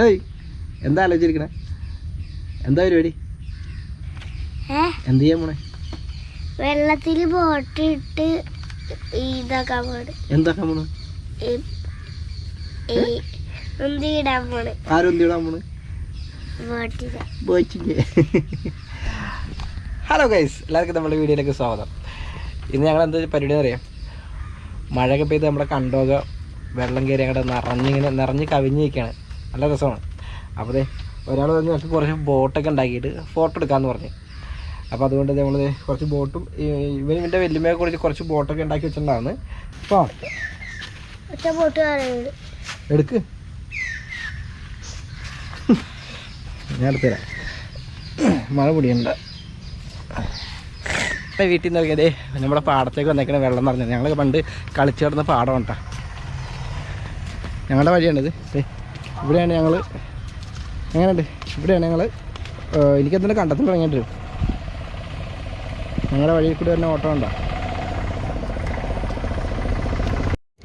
ഏയ് എന്താ ആലോചിച്ചിരിക്കണേ? എന്താ പരിപാടി? എന്ത് ചെയ്യാൻ പോണേ? വെള്ളത്തിൽ ബോട്ട് ഇട്ട് ഇതാക്കാൻ പോണ്. എന്താക്കാൻ പോണ? ആരും ഹലോ ഗൈസ് എല്ലാവർക്കും നമ്മുടെ വീഡിയോയിലേക്ക് സ്വാഗതം. ഇന്ന് ഞങ്ങൾ എന്താ പരിപാടി അറിയാം? മഴയൊക്കെ പെയ്ത് നമ്മുടെ കണ്ടോക വെള്ളം കയറി അങ്ങോട്ട് നിറഞ്ഞിങ്ങനെ നിറഞ്ഞ് കവിഞ്ഞ് നിൽക്കുകയാണ് നല്ല രസമാണ്. അപ്പോൾ ദേ ഒരാൾ പറഞ്ഞ് നമുക്ക് കുറച്ച് ബോട്ടൊക്കെ ഉണ്ടാക്കിയിട്ട് ഫോട്ടോ എടുക്കാമെന്ന് പറഞ്ഞു. അപ്പോൾ അതുകൊണ്ട് നമ്മൾ കുറച്ച് ബോട്ടും ഇവൻ ഇവന്റെ വെല്ലുമയെ കുറിച്ച് കുറച്ച് ബോട്ടൊക്കെ ഉണ്ടാക്കി വെച്ചിട്ടുണ്ടാവുന്നത് അപ്പോൾ എടുക്ക്. ഞാൻ എടുത്തുതരാം മഴ പൊടിയുണ്ട്. ഇപ്പം വീട്ടിൽ നിന്ന് ഇറങ്ങിയതേ നമ്മുടെ പാടത്തേക്ക് വന്നേക്കണ വെള്ളം നിറഞ്ഞത്. ഞങ്ങൾ പണ്ട് കളിച്ചു കിടന്ന പാടം കേട്ടോ ഞങ്ങളുടെ വഴിയാണിത്. ഇവിടെയാണ് ഞങ്ങൾ എങ്ങനെയുണ്ട്? ഇവിടെയാണ് ഞങ്ങൾ എനിക്കെന്തായാലും കണ്ടത്തിൽ ഇറങ്ങിയിട്ട് വരും. ഞങ്ങളുടെ വഴിയിൽ കൂടി തന്നെ ഓട്ടോ ഉണ്ടോ?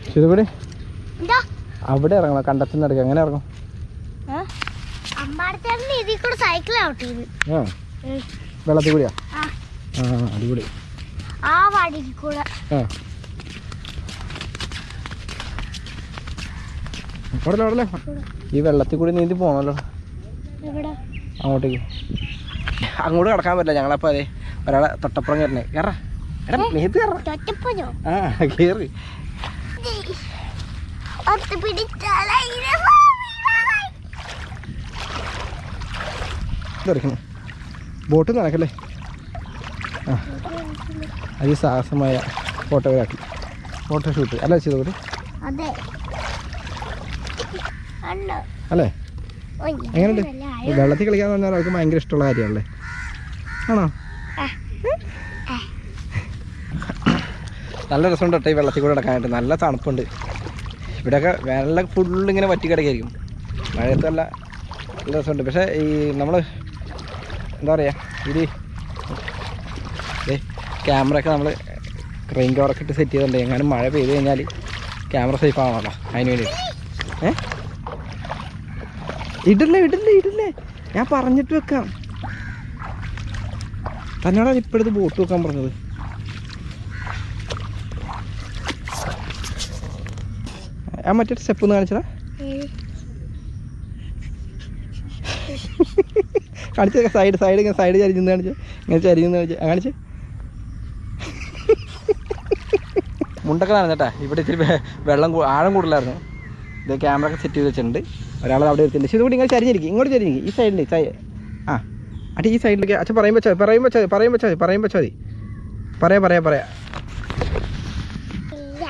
ശരി അവിടെ ഇറങ്ങണം. കണ്ടത്തിൽ നിന്ന് എടുക്കാം എങ്ങനെ ഇറങ്ങും? വെള്ളത്തിൽ കൂടിയാ? ആ. അടിപൊളി. ആ വടിയിൽ കൂടെ. ആ. അവിടെ അവിടെ ഈ വെള്ളത്തിൽ കൂടി നീന്തി പോകണമല്ലോ അങ്ങോട്ടേക്ക്. അങ്ങോട്ട് കിടക്കാൻ പറ്റില്ല. ഞങ്ങളപ്പോൾ അതെ ഒരാളെ തൊട്ടപ്പുറം കയറണേ. കയറാ. എടാ കയറാ. ആ കയറി ബോട്ട് നടക്കല്ലേ ആ. അതിസാഹസമായ ഫോട്ടോഗ്രാഫി. ഫോട്ടോ ഷൂട്ട് അല്ല ചെയ്തോട്ട് അതെ. അല്ലോ? എങ്ങനെയുണ്ട്? വെള്ളത്തിൽ കളിക്കാന്ന് പറഞ്ഞാൽ അവർക്ക് ഭയങ്കര ഇഷ്ടമുള്ള കാര്യമല്ലേ ആണോ. നല്ല രസമുണ്ട് കേട്ടോ ഈ വെള്ളത്തിൽ കൂടെ നടക്കാനായിട്ട്. നല്ല തണുപ്പുണ്ട്. ഇവിടെയൊക്കെ വേനലൊക്കെ ഫുള്ളിങ്ങനെ വറ്റി കിടക്കായിരിക്കും. മഴയത്തല്ല നല്ല രസമുണ്ട്. പക്ഷേ ഈ നമ്മൾ എന്താ പറയുക ഇത് ക്യാമറ ഒക്കെ നമ്മൾ റെയിൻ കവറൊക്കെ ഇട്ട് സെറ്റ് ചെയ്തിട്ടുണ്ട്. എങ്ങനെ മഴ പെയ്ത് കഴിഞ്ഞാൽ ക്യാമറ സേഫ് ആവണമല്ലോ അതിന് വേണ്ടിയിട്ട്. ഏ? ഇടില്ലേ ഇടില്ലേ ഇടില്ലേ. ഞാൻ പറഞ്ഞിട്ട് വെക്കാം. തന്നോടാണ് ഇപ്പോഴത്തെ ബോട്ട് വെക്കാൻ പറഞ്ഞത്. ആ മറ്റേ സ്റ്റെപ്പ് ഒന്ന് കാണിച്ചതാ കാണിച്ച സൈഡ് സൈഡ് ഇങ്ങനെ സൈഡ് ചരിഞ്ഞെന്ന് കാണിച്ച. ഇങ്ങനെ ചരിഞ്ഞെന്ന് കാണിച്ച. കാണിച്ച്. മുണ്ടൊക്കെ നടന്നിട്ടാ ഇവിടെ ഇച്ചിരി വെള്ളം ആഴം കൂടുതലായിരുന്നു ഇത് ക്യാമറ ഒക്കെ സെറ്റ് ചെയ്ത് വെച്ചിട്ടുണ്ട്. ഒരാൾ അവിടെ എടുത്തിട്ടുണ്ട് പക്ഷേ ഇതുകൂടി ഇങ്ങനെ ചരിഞ്ഞിരിക്കും. ഇങ്ങോട്ട് ചരിഞ്ഞിരിക്കും. ഈ സൈഡിൽ ആ. അട്ടി ഈ സൈഡിലേക്ക് അച്ഛൻ പറയും വെച്ചാൽ പറയും വെച്ചാൽ പറയും വെച്ചാൽ മതി പറയും വെച്ചാൽ മതി പറയാം പറയാം പറയാം. ഇല്ല.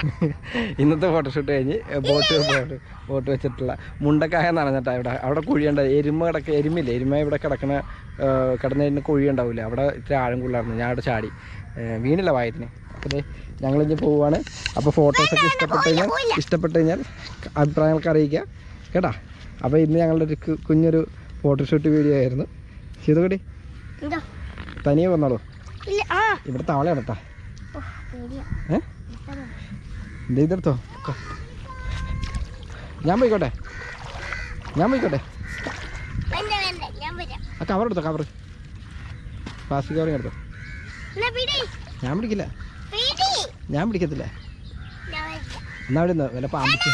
ഇന്നത്തെ ഫോട്ടോഷൂട്ട് കഴിഞ്ഞ് ബോട്ട് ബോട്ട് ബോട്ട് വെച്ചിട്ടുള്ള മുണ്ടക്കായ നടന്നിട്ടാ ഇവിടെ അവിടെ കുഴിയുണ്ട്. എരുമ കിടക്ക എരുമില്ല? എരുമ ഇവിടെ കിടക്കുന്ന കിടന്ന് കഴിഞ്ഞ കുഴി ഉണ്ടാവില്ല അവിടെ ഇത്ര ആഴം കൂടുതലായിരുന്നു. ഞാൻ അവിടെ ചാടി. വീണില്ല വായത്തിന്. അപ്പോൾ ഞങ്ങളിഞ്ഞ് പോവുകയാണ് അപ്പോൾ ഫോട്ടോസൊക്കെ ഇഷ്ടപ്പെട്ട് കഴിഞ്ഞാൽ ഇഷ്ടപ്പെട്ട് കഴിഞ്ഞാൽ അഭിപ്രായങ്ങൾക്ക് അറിയിക്കുക. കേട്ടാ? അപ്പോൾ ഇന്ന് ഞങ്ങളുടെ ഒരു കുഞ്ഞൊരു ഫോട്ടോഷൂട്ട് വീഡിയോ ആയിരുന്നു. ചെയ്തുകൂടി എന്തോ? തനിയെ വന്നോളൂ. ഇവിടെ താവളയാണ് ഇടട്ടാ. ഏ? ഇതെടുത്തോ. ഞാൻ പോയിക്കോട്ടെ. ഞാൻ പോയിക്കോട്ടെ. ആ കവർ എടുത്തോ കവർ പ്ലാസ്റ്റിക് കവറിങ് എടുത്തോ. ഞാൻ പിടിക്കില്ല. പിടി. ഞാൻ പിടിക്കത്തില്ല. എന്നാ അവിടെ നിന്ന് വല്ല പാമ്പിച്ച്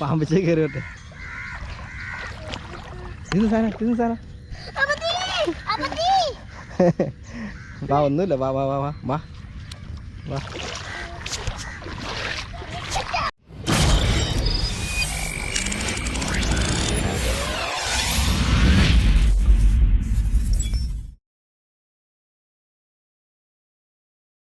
പാമ്പിച്ചേ കയറി വട്ടെ ഇത് സാറാ അപ്പത്തി അപ്പത്തി വാ ഒന്നുമില്ല. വാ വാ വാ വാ വാ. വാ.